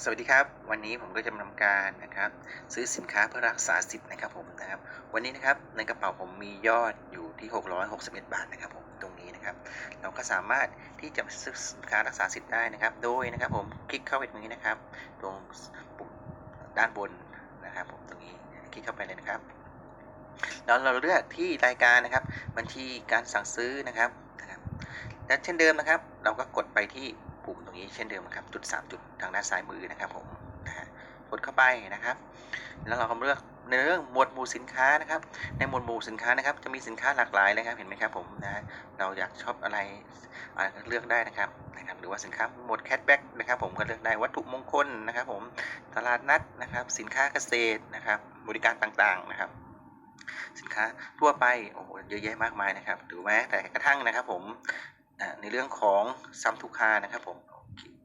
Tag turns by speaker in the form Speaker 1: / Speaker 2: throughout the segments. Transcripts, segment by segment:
Speaker 1: สวัสดีครับ วันนี้ผมก็จะมาทำการนะครับ ซื้อสินค้าเพื่อรักษาสิทธิ์นะครับผมนะครับ วันนี้นะครับในกระเป๋าผมมียอดอยู่ที่ 661 บาทนะครับผมตรงนี้นะครับ เราก็สามารถที่จะซื้อสินค้ารักษาสิทธิ์ได้นะครับ โดยนะครับผมคลิกเข้าไปตรงนี้นะครับ ตรงปุ่มด้านบนนะครับผมตรงนี้คลิกเข้าไปเลยนะครับแล้วเราเลือกที่รายการนะครับบัญชีการสั่งซื้อนะครับนะครับและเช่นเดิมนะครับ เราก็กดไปที่ ปุ่มตรงนี้เช่นเดิมนะครับจุด 3 จุดทางด้านซ้ายมือนะครับผมนะฮะกดเข้าไปนะครับ แล้วเราก็เลือกในเรื่องหมวดหมู่สินค้านะครับ ในหมวดหมู่สินค้านะครับ จะมีสินค้าหลากหลายเลยครับ เห็นไหมครับผมนะ เราอยากชอบอะไรเลือกได้นะครับนะครับ หรือว่าสินค้าหมวดแคชแบ็กนะครับ ผมก็เลือกได้วัตถุมงคลนะครับ ผม ตลาดนัดนะครับ สินค้าเกษตรนะครับ บริการต่างๆนะครับ สินค้าทั่วไป โอ้โห เยอะแยะมากมายนะครับ หรือแม้แต่กระทั่งนะครับ ผม ในเรื่องของซัมทุกคานะครับผม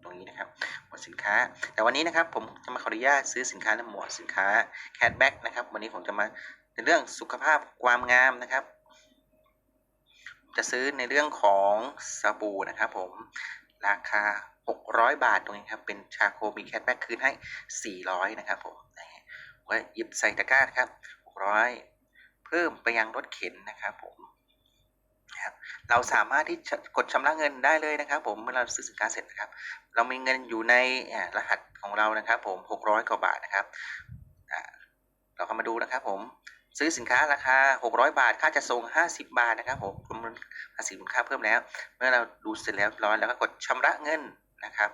Speaker 1: ตรงนี้นะครับหมวดสินค้า แต่วันนี้นะครับผมจะมาขออนุญาตซื้อสินค้าในหมวดสินค้าแคทแบ็กนะครับ วันนี้ผมจะมาในเรื่องสุขภาพความงามนะครับ จะซื้อในเรื่องของสบู่นะครับผมราคา 600 บาทตรงนี้ครับ เป็นชาโคมีแคทแบ็กคืนให้ 400 นะครับผมนะฮะก็หยิบใส่ตะกร้าครับ 600 เพิ่มไปยังรถเข็นนะครับผม นะครับเราสามารถที่กดชำระเงินได้เลยนะครับ ผมเมื่อเราซื้อสินค้าเสร็จนะครับ เรามีเงินอยู่ในรหัสของเรานะครับ ผม600กว่าบาทนะครับอ่าเราก็มาดูนะครับ ผมซื้อสินค้าราคา 600 บาท ค่าจะส่ง 50 บาทนะครับผมรวมภาษีมูลค่าเพิ่มแล้ว เมื่อเราดูเสร็จแล้วร้อยแล้วก็กดชำระเงินนะครับ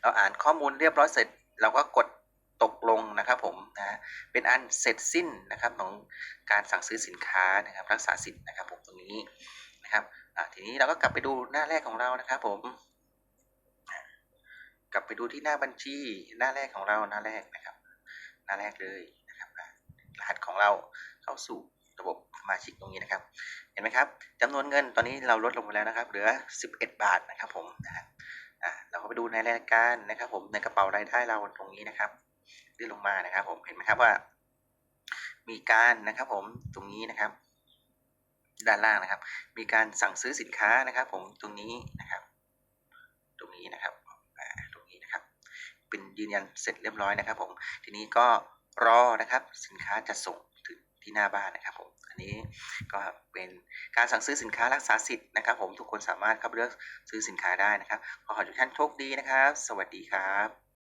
Speaker 1: เราอ่านข้อมูลเรียบร้อยเสร็จ เราก็กดตกลงนะครับผมนะเป็นอันเสร็จสิ้นนะครับของการสั่งซื้อสินค้านะครับ รักษาสิทธิ์นะครับผม นี้นะครับทีนี้เราก็กลับไปดูหน้าแรกของเรานะครับ ผม กลับไปดูที่หน้าบัญชีหน้าแรกของเราหน้าแรกนะครับ หน้าแรกเลยนะครับรหัสของเราเข้าสู่ระบบสมาชิกตรงนี้นะครับ เห็นไหมครับจำนวนเงินตอนนี้เราลดลงไปแล้วนะครับ เหลือ 11 บาทนะครับ ผมนะฮะเราก็ไปดูในรายการนะครับ ผมในกระเป๋ารายได้เราตรงนี้นะครับเลื่อนลงมานะครับ ผมเห็นไหมครับว่า มีการนะครับ ผมตรงนี้นะครับ ด้านล่างนะครับ มีการสั่งซื้อสินค้านะครับ ผมตรงนี้นะครับ ตรงนี้นะครับตรงนี้นะครับ เป็นยืนยันเสร็จเรียบร้อยนะครับ ผม ทีนี้ก็รอนะครับ สินค้าจะส่งถึงที่หน้าบ้านนะครับผมอันนี้ก็เป็นการสั่งซื้อสินค้ารักษาสิทธิ์นะครับผมทุกคนสามารถเข้าไปเลือกซื้อสินค้าได้นะครับ ขอให้ทุกท่านโชคดีนะครับ สวัสดีครับ